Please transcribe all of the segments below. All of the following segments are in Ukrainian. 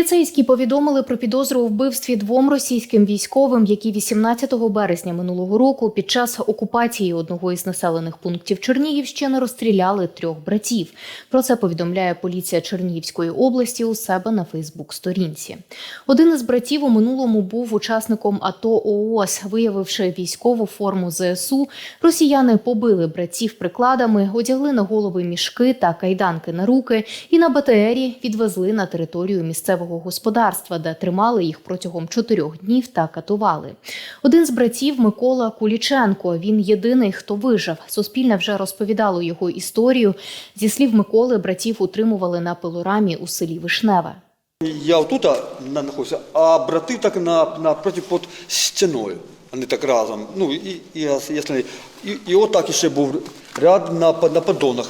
Поліцейські повідомили про підозру у вбивстві двом російським військовим, які 18 березня минулого року під час окупації одного із населених пунктів Чернігівщини розстріляли трьох братів. Про це повідомляє поліція Чернігівської області у себе на Фейсбук-сторінці. Один із братів у минулому був учасником АТО ООС. Виявивши військову форму ЗСУ, росіяни побили братів прикладами, одягли на голови мішки та кайданки на руки і на БТРі відвезли на територію місцевого господарства, де тримали їх протягом чотирьох днів та катували. Один з братів Микола Куліченко. Він єдиний, хто вижив. Суспільне вже розповідало його історію. Зі слів Миколи, братів утримували на пилорамі у селі Вишневе. Я тут знаходився, а брати так на, напроти під стіною. Вони так разом. Ну, і, і, ясно, і, і отак ще був ряд на, на поддонах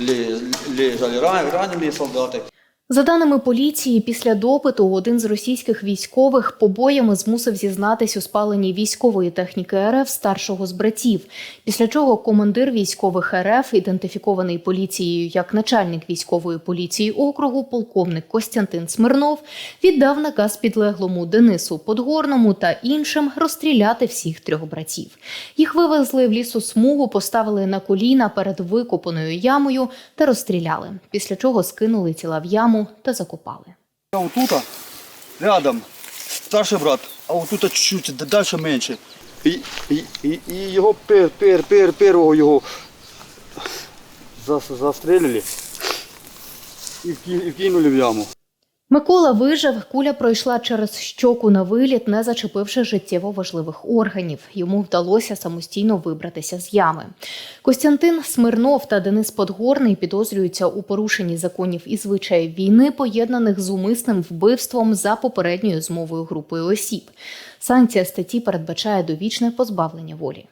ле- лежали ранені солдати. За даними поліції, після допиту один з російських військових побоями змусив зізнатись у спаленні військової техніки РФ старшого з братів. Після чого командир військових РФ, ідентифікований поліцією як начальник військової поліції округу, полковник Костянтин Смирнов, віддав наказ підлеглому Денису Подгорному та іншим розстріляти всіх трьох братів. Їх вивезли в лісосмугу, поставили на коліна перед викопаною ямою та розстріляли. Після чого скинули тіла в яму та закопали. А отут, рядом, старший брат, а отут чуть-чуть далі менше. І, і, і, його пер, пер, пер, первого його застрелили і вкинули в яму. Микола вижив, куля пройшла через щоку на виліт, не зачепивши життєво важливих органів. Йому вдалося самостійно вибратися з ями. Костянтин Смирнов та Денис Подгорний підозрюються у порушенні законів і звичаїв війни, поєднаних з умисним вбивством за попередньою змовою групою осіб. Санкція статті передбачає довічне позбавлення волі.